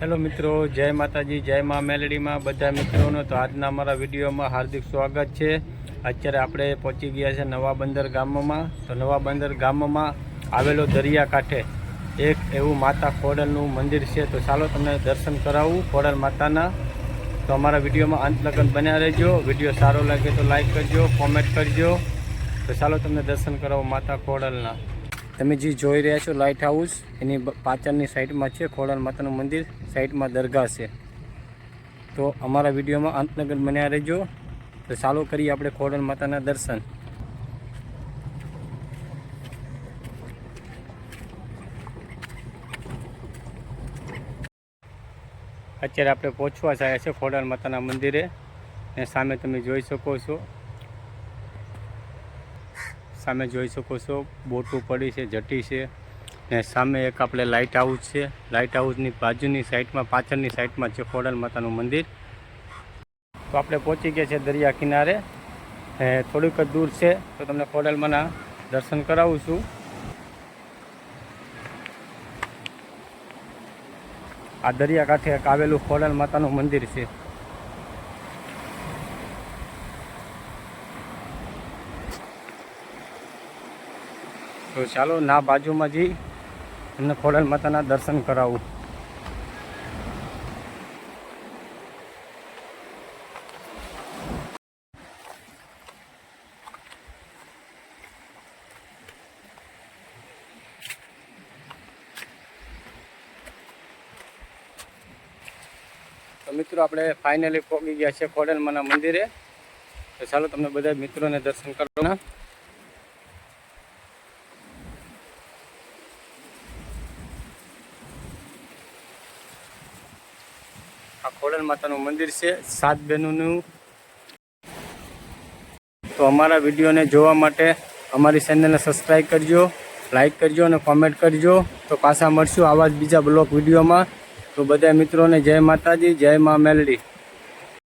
Hello મિત્રો, જય માતાજી, જય મા મેલડીમાં બધા મિત્રોનો. તો આજના અમારા વિડીયોમાં હાર્દિક સ્વાગત છે. અત્યારે આપણે પહોંચી ગયા છે નવા બંદર ગામમાં. તો નવા બંદર ગામમાં આવેલો દરિયાકાંઠે. એક એવું માતા ખોડલનું મંદિર છે. તો ચાલો તમને દર્શન કરાવું ખોડલ માતાના. તો અમારા વિડીયોમાં અંત લગ્ન બન્યા રહેજો. વીડિયો સારો લાગે તો લાઈક કરજો, કોમેન્ટ કરજો. તો ચાલો તમને દર્શન કરાવું માતા ખોડલના. તમે જે જોઈ રહ્યા છો લાઇટ હાઉસ એની પાછળની સાઈડમાં છે ખોડાલ માતાનું મંદિર, સાઈડમાં દરગાહ છે. તો અમારા વિડીયોમાં અંતનગર બન્યા રહેજો. તો ચાલો કરીએ આપણે ખોડાલ માતાના દર્શન. અત્યારે આપણે પહોંચવા જાય છે ખોડાલ માતાના મંદિરે. અને સામે તમે જોઈ શકો છો. સામે જોઈ શકો છો, બોટું પડી છે, જટી છે ને સામે એક આપણે લાઇટ હાઉસ છે. લાઇટ હાઉસની બાજુની સાઈડમાં પાછળની સાઈડમાં છે ખોડલ માતાનું મંદિર. તો આપણે પહોંચી ગયા છે દરિયા કિનારે. ને થોડુંક જ દૂર છે, તો તમને ખોડલમાંના દર્શન કરાવું છું. આ દરિયાકાંઠે આવેલું ખોડલ માતાનું મંદિર છે. તો ચાલો ના બાજુમાં જઈ તમને ખોડલ માતાના દર્શન કરાવું. તો મિત્રો, આપણે ફાઇનલી પહોંચી ગયા છે ખોડલમાના મંદિરે. તો ચાલો તમને બધા મિત્રોને દર્શન કરવાના આ ખોડલ માતાનું મંદિર છે, સાત બહેનોનું. તો અમારા વિડીયોને જોવા માટે અમારી ચેનલને સબસ્ક્રાઈબ કરજો લાઈક કરજો અને કોમેન્ટ કરજો. તો પાછા મળશું આવા જ બીજા બ્લોક વિડીયોમાં. તો બધા મિત્રોને જય માતાજી, જય મા મેલડી.